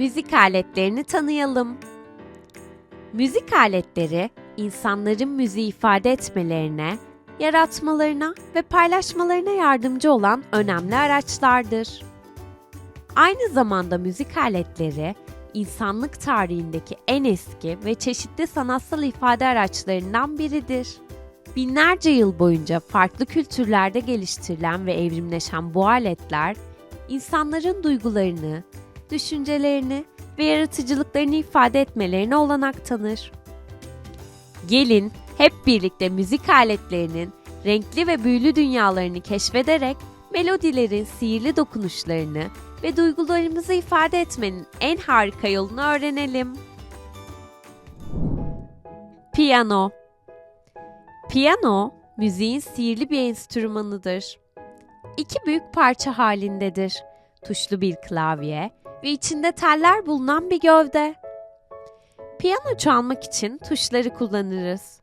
Müzik aletlerini tanıyalım. Müzik aletleri insanların müziği ifade etmelerine, yaratmalarına ve paylaşmalarına yardımcı olan önemli araçlardır. Aynı zamanda müzik aletleri insanlık tarihindeki en eski ve çeşitli sanatsal ifade araçlarından biridir. Binlerce yıl boyunca farklı kültürlerde geliştirilen ve evrimleşen bu aletler, insanların duygularını, düşüncelerini ve yaratıcılıklarını ifade etmelerine olanak tanır. Gelin hep birlikte müzik aletlerinin renkli ve büyülü dünyalarını keşfederek melodilerin sihirli dokunuşlarını ve duygularımızı ifade etmenin en harika yolunu öğrenelim. Piyano Piyano, müziğin sihirli bir enstrümanıdır. İki büyük parça halindedir. Tuşlu bir klavye ve içinde teller bulunan bir gövde. Piyano çalmak için tuşları kullanırız.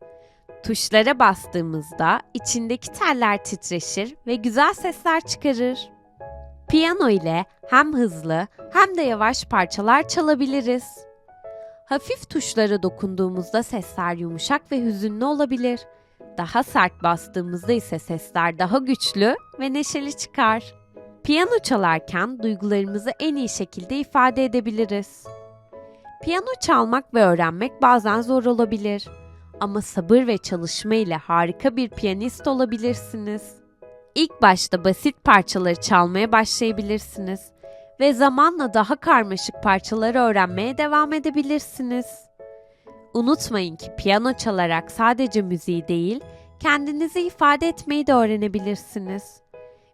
Tuşlara bastığımızda içindeki teller titreşir ve güzel sesler çıkarır. Piyano ile hem hızlı hem de yavaş parçalar çalabiliriz. Hafif tuşlara dokunduğumuzda sesler yumuşak ve hüzünlü olabilir. Daha sert bastığımızda ise sesler daha güçlü ve neşeli çıkar. Piyano çalarken duygularımızı en iyi şekilde ifade edebiliriz. Piyano çalmak ve öğrenmek bazen zor olabilir. Ama sabır ve çalışma ile harika bir piyanist olabilirsiniz. İlk başta basit parçaları çalmaya başlayabilirsiniz ve zamanla daha karmaşık parçaları öğrenmeye devam edebilirsiniz. Unutmayın ki piyano çalarak sadece müziği değil, kendinizi ifade etmeyi de öğrenebilirsiniz.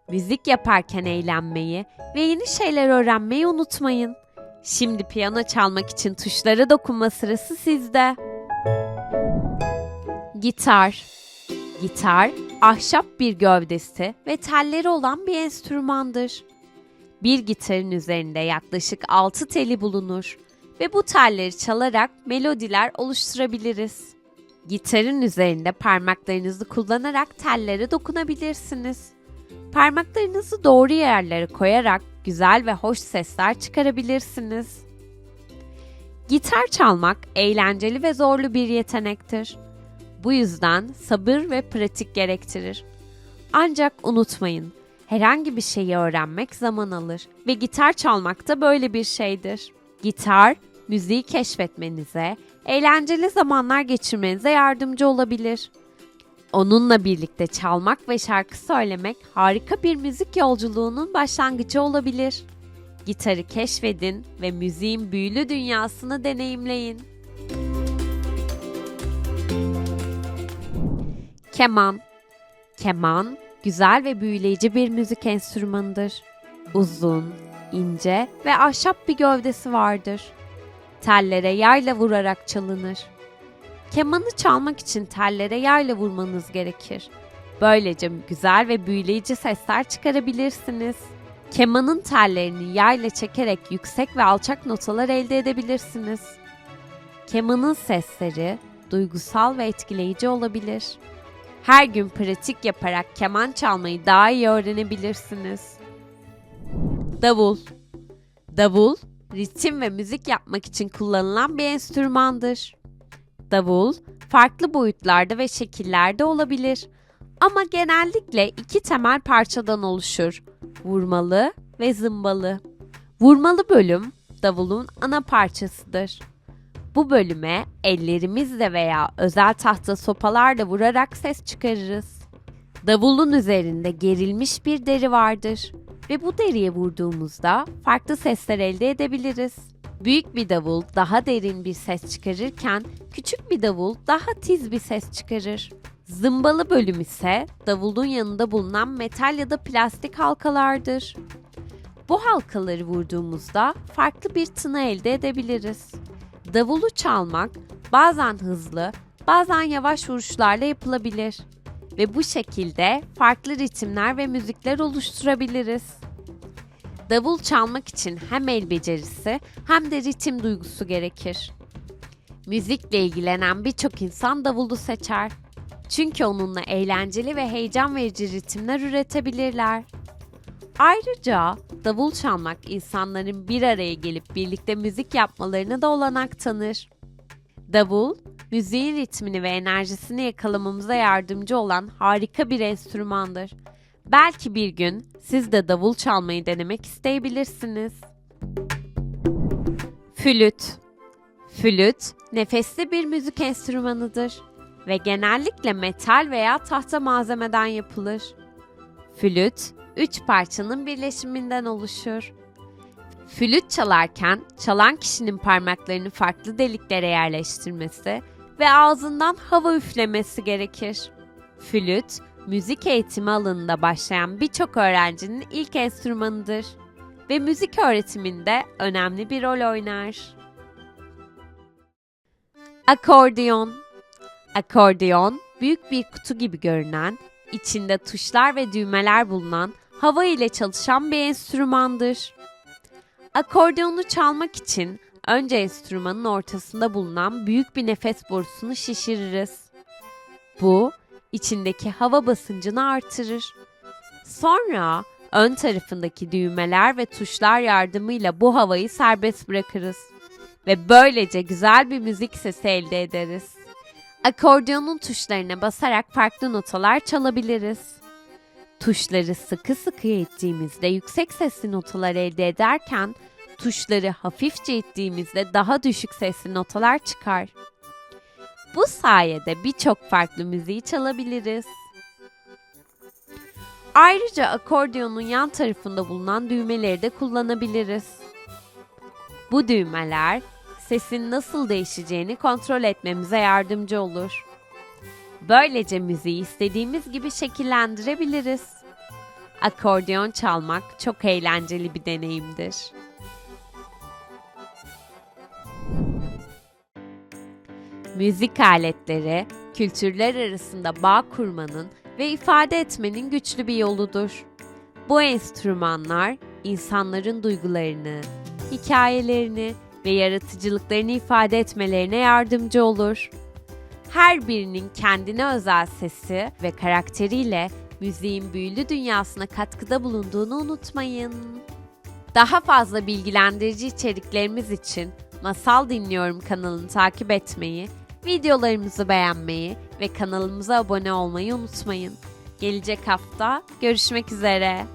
Müzik yaparken eğlenmeyi ve yeni şeyler öğrenmeyi unutmayın. Şimdi piyano çalmak için tuşlara dokunma sırası sizde. Gitar Gitar, ahşap bir gövdesi ve telleri olan bir enstrümandır. Bir gitarın üzerinde yaklaşık 6 teli bulunur ve bu telleri çalarak melodiler oluşturabiliriz. Gitarın üzerinde parmaklarınızı kullanarak tellere dokunabilirsiniz. Parmaklarınızı doğru yerlere koyarak güzel ve hoş sesler çıkarabilirsiniz. Gitar çalmak eğlenceli ve zorlu bir yetenektir. Bu yüzden sabır ve pratik gerektirir. Ancak unutmayın, herhangi bir şeyi öğrenmek zaman alır ve gitar çalmak da böyle bir şeydir. Gitar, müziği keşfetmenize, eğlenceli zamanlar geçirmenize yardımcı olabilir. Onunla birlikte çalmak ve şarkı söylemek harika bir müzik yolculuğunun başlangıcı olabilir. Gitarı keşfedin ve müziğin büyülü dünyasını deneyimleyin. Keman Keman, güzel ve büyüleyici bir müzik enstrümanıdır. Uzun, ince ve ahşap bir gövdesi vardır. Tellere yayla vurarak çalınır. Kemanı çalmak için tellere yayla vurmanız gerekir. Böylece güzel ve büyüleyici sesler çıkarabilirsiniz. Kemanın tellerini yayla çekerek yüksek ve alçak notalar elde edebilirsiniz. Kemanın sesleri duygusal ve etkileyici olabilir. Her gün pratik yaparak keman çalmayı daha iyi öğrenebilirsiniz. Davul Davul, ritim ve müzik yapmak için kullanılan bir enstrümandır. Davul, farklı boyutlarda ve şekillerde olabilir ama genellikle iki temel parçadan oluşur. Vurmalı ve zımbalı. Vurmalı bölüm davulun ana parçasıdır. Bu bölüme ellerimizle veya özel tahta sopalarla vurarak ses çıkarırız. Davulun üzerinde gerilmiş bir deri vardır ve bu deriye vurduğumuzda farklı sesler elde edebiliriz. Büyük bir davul daha derin bir ses çıkarırken küçük bir davul daha tiz bir ses çıkarır. Zımbalı bölüm ise davulun yanında bulunan metal ya da plastik halkalardır. Bu halkaları vurduğumuzda farklı bir tını elde edebiliriz. Davulu çalmak bazen hızlı, bazen yavaş vuruşlarla yapılabilir ve bu şekilde farklı ritimler ve müzikler oluşturabiliriz. Davul çalmak için hem el becerisi hem de ritim duygusu gerekir. Müzikle ilgilenen birçok insan davulu seçer. Çünkü onunla eğlenceli ve heyecan verici ritimler üretebilirler. Ayrıca davul çalmak insanların bir araya gelip birlikte müzik yapmalarına da olanak tanır. Davul, müziğin ritmini ve enerjisini yakalamamıza yardımcı olan harika bir enstrümandır. Belki bir gün siz de davul çalmayı denemek isteyebilirsiniz. Flüt Flüt, nefesli bir müzik enstrümanıdır ve genellikle metal veya tahta malzemeden yapılır. Flüt, üç parçanın birleşiminden oluşur. Flüt çalarken çalan kişinin parmaklarını farklı deliklere yerleştirmesi ve ağzından hava üflemesi gerekir. Flüt, müzik eğitimi alanında başlayan birçok öğrencinin ilk enstrümanıdır ve müzik öğretiminde önemli bir rol oynar. Akordeon Akordeon, büyük bir kutu gibi görünen, içinde tuşlar ve düğmeler bulunan, hava ile çalışan bir enstrümandır. Akordeonu çalmak için önce enstrümanın ortasında bulunan büyük bir nefes borusunu şişiririz. Bu, içindeki hava basıncını artırır. Sonra ön tarafındaki düğmeler ve tuşlar yardımıyla bu havayı serbest bırakırız ve böylece güzel bir müzik sesi elde ederiz. Akordeonun tuşlarına basarak farklı notalar çalabiliriz. Tuşları sıkı sıkı ittiğimizde yüksek sesli notalar elde ederken tuşları hafifçe ittiğimizde daha düşük sesli notalar çıkar. Bu sayede birçok farklı müziği çalabiliriz. Ayrıca akordeonun yan tarafında bulunan düğmeleri de kullanabiliriz. Bu düğmeler sesin nasıl değişeceğini kontrol etmemize yardımcı olur. Böylece müziği istediğimiz gibi şekillendirebiliriz. Akordeon çalmak çok eğlenceli bir deneyimdir. Müzik aletleri, kültürler arasında bağ kurmanın ve ifade etmenin güçlü bir yoludur. Bu enstrümanlar insanların duygularını, hikayelerini ve yaratıcılıklarını ifade etmelerine yardımcı olur. Her birinin kendine özel sesi ve karakteriyle müziğin büyülü dünyasına katkıda bulunduğunu unutmayın. Daha fazla bilgilendirici içeriklerimiz için Masal Dinliyorum kanalını takip etmeyi, videolarımızı beğenmeyi ve kanalımıza abone olmayı unutmayın. Gelecek hafta görüşmek üzere.